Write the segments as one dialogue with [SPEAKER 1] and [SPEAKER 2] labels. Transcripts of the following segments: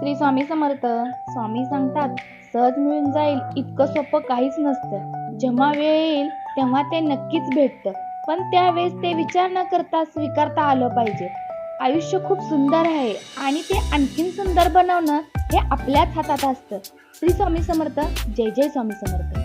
[SPEAKER 1] श्री स्वामी समर्थ. स्वामी सांगतात सहज मिळून जाईल इतकं सोपं काहीच नसतं. जेव्हा वेळ येईल तेव्हा ते नक्कीच भेटतं. पण त्यावेळेस ते विचार न करता स्वीकारता आलं पाहिजे. आयुष्य खूप सुंदर आहे आणि ते आणखीन सुंदर बनवणं हे आपल्याच हातात असतं. श्री स्वामी समर्थ जय जय स्वामी समर्थ.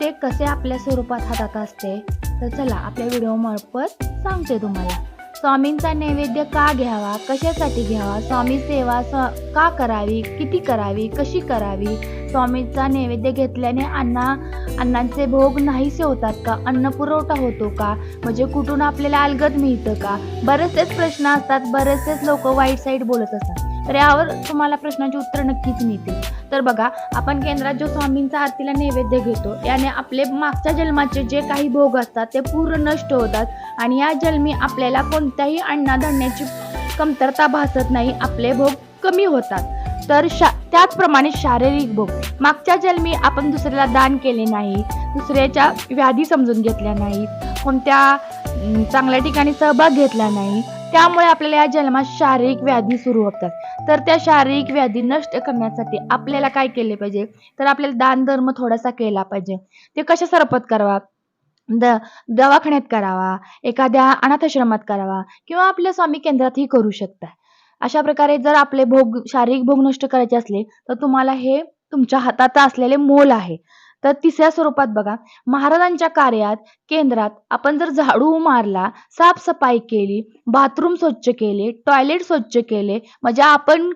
[SPEAKER 1] ते कसे आपल्या स्वरूपात हातात असते? तर चला आपल्या व्हिडिओ मार्फत सांगते तुम्हाला. स्वामींचा नैवेद्य का घ्यावा? कशासाठी घ्यावा? स्वामी सेवा स्व- का करावी? किती करावी? कशी करावी? स्वामीचा नैवेद्य घेतल्याने अन्ना अन्नाचे भोग नाहीसे होतात का? अन्न पुरवठा होतो का? म्हणजे कुठून आपल्याला अलगद मिळतं का? बरेचसेच प्रश्न असतात बरेचसेच लोक वाईट साईड बोलत असतात. तर यावर तुम्हाला प्रश्नाची उत्तर नक्कीच मिळतील. तर बघा आपण केंद्रात जो स्वामींचा आरतीला नैवेद्य घेतो याने आपले मागच्या जन्माचे जे काही भोग असतात ते पूर्ण नष्ट होतात. आणि या जन्मी आपल्याला कोणत्याही अन्नधान्याची कमतरता भासत नाही आपले भोग कमी होतात. तर शा त्याचप्रमाणे शारीरिक भोग. मागच्या जन्मी आपण दुसऱ्याला दान केले नाही दुसऱ्याच्या व्याधी समजून घेतल्या नाहीत कोणत्या चांगल्या ठिकाणी सहभाग घेतला नाही त्यामुळे आपल्याला या जन्मात शारीरिक व्याधी सुरू होतात. तर त्या शारीरिक व्याधी नष्ट करण्यासाठी आपल्याला काय केले पाहिजे? तर आपल्याला दान धर्म थोडासा केला पाहिजे. ते कशा सरपत करावा? द दवाखान्यात करावा एखाद्या अनाथाश्रमात करावा किंवा आपल्या स्वामी केंद्रातही करू शकता. अशा प्रकारे जर आपले भोग शारीरिक भोग नष्ट करायचे असले तर तुम्हाला हे तुमच्या हातात असलेले मोल आहे. तर तिसऱ्या स्वरूपात बघा महाराजांच्या कार्यात केंद्रात आपण जर झाडू मारला साफसफाई केली बाथरूम स्वच्छ केले टॉयलेट स्वच्छ केले म्हणजे आपण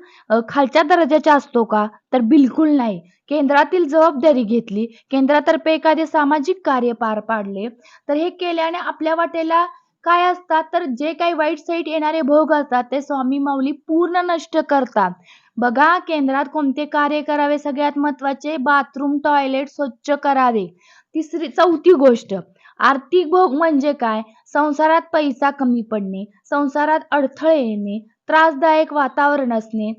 [SPEAKER 1] खालच्या दर्जाच्या असतो का? तर बिलकुल नाही. केंद्रातील जबाबदारी घेतली केंद्रातर्फे एखादे सामाजिक कार्य पार पाडले तर हे केल्याने आपल्या वाटेला काय असतात? तर जे काही वाईट साईट येणारे भोग असतात ते स्वामी माऊली पूर्ण नष्ट करतात. बघा केंद्रात कोणते कार्य करावे? सगळ्यात महत्त्वाचे बाथरूम टॉयलेट स्वच्छ करावे. तिसरी चौथी गोष्ट आर्थिक भोग म्हणजे काय? संसारात पैसा कमी पडणे संसारात अडथळे येणे त्रासदायक वातावरण असणे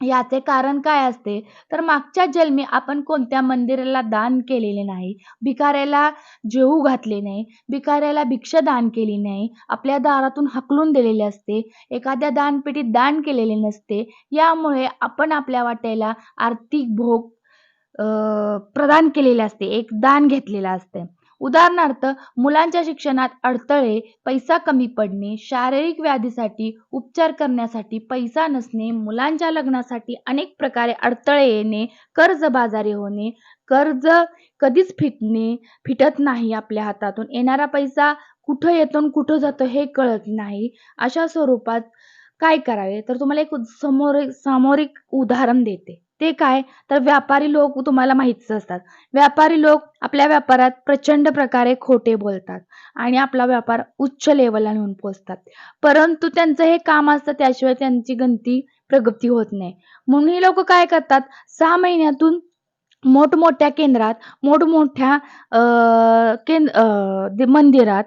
[SPEAKER 1] याचे कारण काय असते? तर मागच्या जन्मी आपण कोणत्या मंदिराला दान केलेले नाही? भिकाऱ्याला जेवू घातले नाही. भिकाऱ्याला भिक्षा दान केली नाही. आपल्या दारातून हकलून दिलेले असते. एखाद्या दानपेटीत दान केलेले नसते. यामुळे आपण आपल्या वाट्याला आर्थिक भोग प्रदान केलेले असते. एक दान घेतलेलं असते. उदाहरणार्थ मुलांच्या शिक्षणात अडथळे पैसा कमी पडणे शारीरिक व्याधीसाठी उपचार करण्यासाठी पैसा नसणे मुलांच्या लग्नासाठी अनेक प्रकारे अडथळे येणे कर्जबाजारी होणे कर्ज कधीच फिटणे फिटत नाही आपल्या हातातून. येणारा पैसा कुठं येतो आणि कुठं जातो हे कळत नाही. अशा स्वरूपात काय करावे? तर तुम्हाला एक समोर सामोरिक उदाहरण देते. ते काय? तर व्यापारी लोक तुम्हाला माहितीच असतात. व्यापारी लोक आपल्या व्यापारात प्रचंड प्रकारे खोटे बोलतात आणि आपला व्यापार उच्च लेवलला नेऊन पोचतात. परंतु त्यांचं हे काम असतं त्याशिवाय त्यांची गणती प्रगती होत नाही. म्हणून हे लोक काय करतात? सहा महिन्यातून मोठमोठ्या केंद्रात मोठमोठ्या अं, केंद्र अं, मंदिरात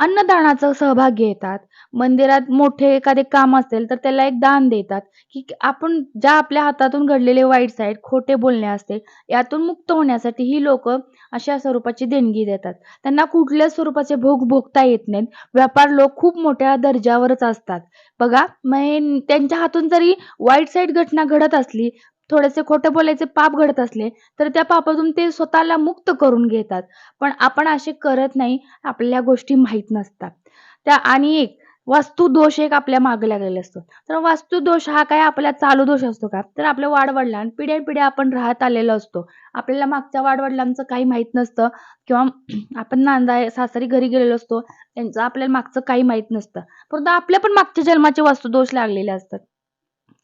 [SPEAKER 1] अन्नदानाचा सहभाग घेतात. मंदिरात मोठे एखादे काम असेल तर त्याला एक दान देतात की आपण ज्या आपल्या हातातून घडलेले वाईट साईड खोटे बोलणे असते यातून मुक्त होण्यासाठी ही लोक अशा स्वरूपाची देणगी देतात. त्यांना कुठल्या स्वरूपाचे भोग भोगता येत नाहीत. व्यापार लोक खूप मोठ्या दर्जावरच असतात. बघा मग त्यांच्या हातून जरी वाईट साईड घटना घडत असली थोडेसे खोटं बोलायचे पाप घडत असले तर त्या पापातून ते स्वतःला मुक्त करून घेतात. पण आपण असे करत नाही आपल्याला गोष्टी माहीत नसतात. त्या आणि एक वास्तू दोष एक आपल्या मागे लागलेला असतो. तर वास्तू दोष हा काय? आपला चालू दोष असतो का? तर आपल्या वाडवडिलां पिढ्यापिढ्या आपण राहत आलेलो असतो. आपल्याला मागच्या वाडवडिलांचं काही माहीत नसतं. किंवा आपण नांदा सासरी घरी गेलेलो असतो त्यांचं आपल्याला मागचं काही माहीत नसतं. परंतु आपल्या पण मागच्या जन्माचे वास्तुदोष लागलेले असतात.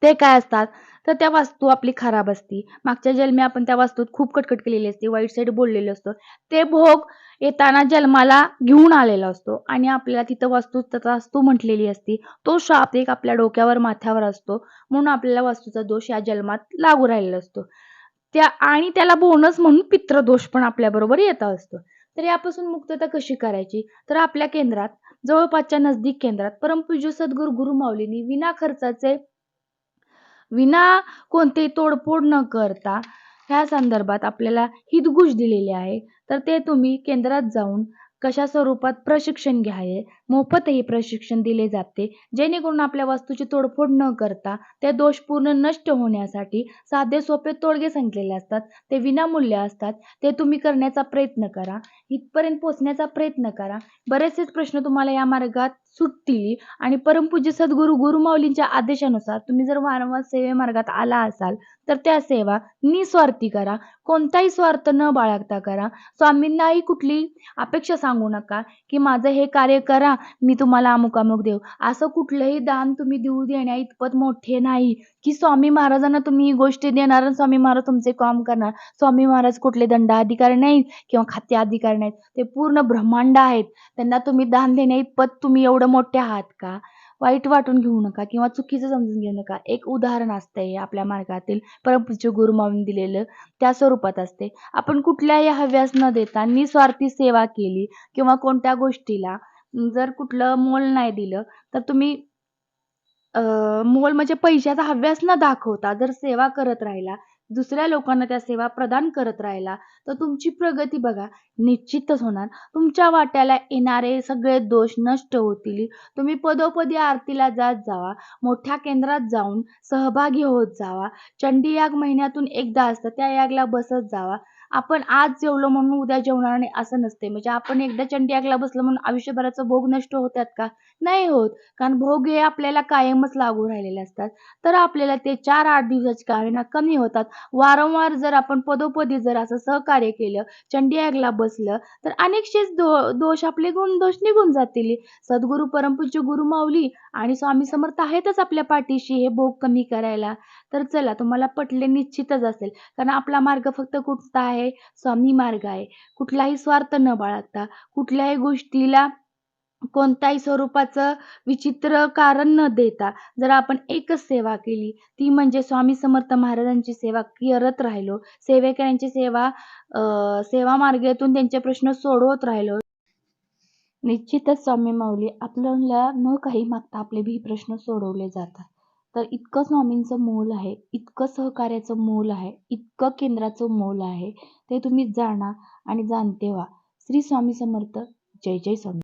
[SPEAKER 1] ते काय असतात? तर त्या वास्तू आपली खराब असती. मागच्या जन्मी आपण त्या वास्तूत खूप कटकट केलेली असते वाईट साईड बोललेलो असतो. ते भोग येताना जन्माला घेऊन आलेला असतो आणि आपल्याला तिथं वास्तू वास्तू म्हटलेली असती. तो शाप एक आपल्या डोक्यावर माथ्यावर असतो. म्हणून आपल्याला वास्तूचा दोष या जन्मात लागू राहिलेला असतो. त्या आणि त्याला बोनस म्हणून पित्रदोष पण आपल्याबरोबर येत असतो. तर यापासून मुक्तता कशी करायची? तर आपल्या केंद्रात जवळपासच्या नजदीक केंद्रात परमपूज्य सद्गुरू गुरु माऊलींनी विना खर्चाचे विना कोणते तोडफोड न करता ह्या संदर्भात आपल्याला हितगुज दिलेले आहे. तर ते तुम्ही केंद्रात जाऊन कशा स्वरूपात प्रशिक्षण घ्यावे मोफतही प्रशिक्षण दिले जाते. जेणेकरून आपल्या वस्तूची तोडफोड न करता ते दोषपूर्ण नष्ट होण्यासाठी साधे सोपे तोडगे सांगितलेले असतात. ते विनामूल्य असतात. ते तुम्ही करण्याचा प्रयत्न करा. इथपर्यंत पोचण्याचा प्रयत्न करा. बरेचसेच प्रश्न तुम्हाला या मार्गात सुटतील आणि परमपूज्य सद्गुरू गुरुमाऊलींच्या आदेशानुसार तुम्ही जर वारंवार सेवे मार्गात आला असाल तर त्या सेवा निस्वार्थी करा. कोणताही स्वार्थ न बाळगता करा. स्वामींनाही कुठली अपेक्षा सांगू नका की माझं हे कार्य करा मी तुम्हाला अमुक अमुक देऊ. असं कुठलंही दान तुम्ही देऊ देण्या इतपत मोठे नाही की स्वामी महाराजांना तुम्ही ही गोष्टी देणार आणि स्वामी महाराज तुमचे काम करणार. स्वामी महाराज कुठले दंडाधिकारी नाहीत किंवा खाते अधिकारी नाहीत. ते पूर्ण ब्रह्मांड आहेत. त्यांना तुम्ही दान देण्या इतपत तुम्ही एवढं मोठे आहात का? वाईट वाटून घेऊ नका किंवा चुकीचं समजून घेऊ नका. एक उदाहरण असतं हे आपल्या मार्गातील परमपूज्य म्हणून दिलेलं. त्या स्वरूपात असते. आपण कुठल्याही हव्यास न देता निस्वार्थी सेवा केली किंवा कोणत्या गोष्टीला जर कुठलं मोल नाही दिलं तर तुम्ही मोल म्हणजे पैशाचा हव्यास न दाखवता जर सेवा करत राहिला दुसऱ्या लोकांना त्या सेवा प्रदान करत राहिला तर तुमची प्रगती बघा निश्चितच होणार. तुमच्या वाट्याला येणारे सगळे दोष नष्ट होतील. तुम्ही पदोपदी आरतीला जात जावा मोठ्या केंद्रात जाऊन सहभागी होत जावा. चंडी याग महिन्यातून एकदा असतं त्या यागला बसत जावा. आपण आज जेवलो म्हणून उद्या जेवणार नाही असं नसते म्हणजे आपण एकदा चंडीयागला बसलो बसलं म्हणून आयुष्यभराचं भोग नष्ट होतात का? नाही होत. कारण भोग हे आपल्याला कायमच लागू राहिलेले असतात. तर आपल्याला ते चार आठ दिवसाची कारणा कमी होतात. वारंवार जर आपण पदोपदी जर असं सहकार्य केलं चंडियागला बसलं तर अनेकशेच दो दोष आपले गुण दोष निघून जातील. सद्गुरू परमपूज्य गुरु माऊली आणि स्वामी समर्थ आहेतच आपल्या पाठीशी हे भोग कमी करायला. तर चला तुम्हाला पटले निश्चितच असेल. कारण आपला मार्ग फक्त कुठचा आहे? स्वामी मार्ग आहे. कुठलाही स्वार्थ न बाळगता कुठल्याही गोष्टीला कोणत्याही स्वरूपाचं विचित्र कारण न देता जर आपण एकच सेवा केली ती म्हणजे स्वामी समर्थ महाराजांची सेवा करत राहिलो सेवेकऱ्यांची सेवा सेवा मार्गातून त्यांचे प्रश्न सोडवत राहिलो. निश्चितच स्वामी माऊली आपल्याला न काही मागता आपले भी प्रश्न सोडवले जातात. तर इतकं स्वामींचं मोल आहे इतकं सहकार्याचं मोल आहे इतकं केंद्राचं मोल आहे ते तुम्ही जाणा आणि जाणते व्हा. श्री स्वामी समर्थ. जय जय स्वामी.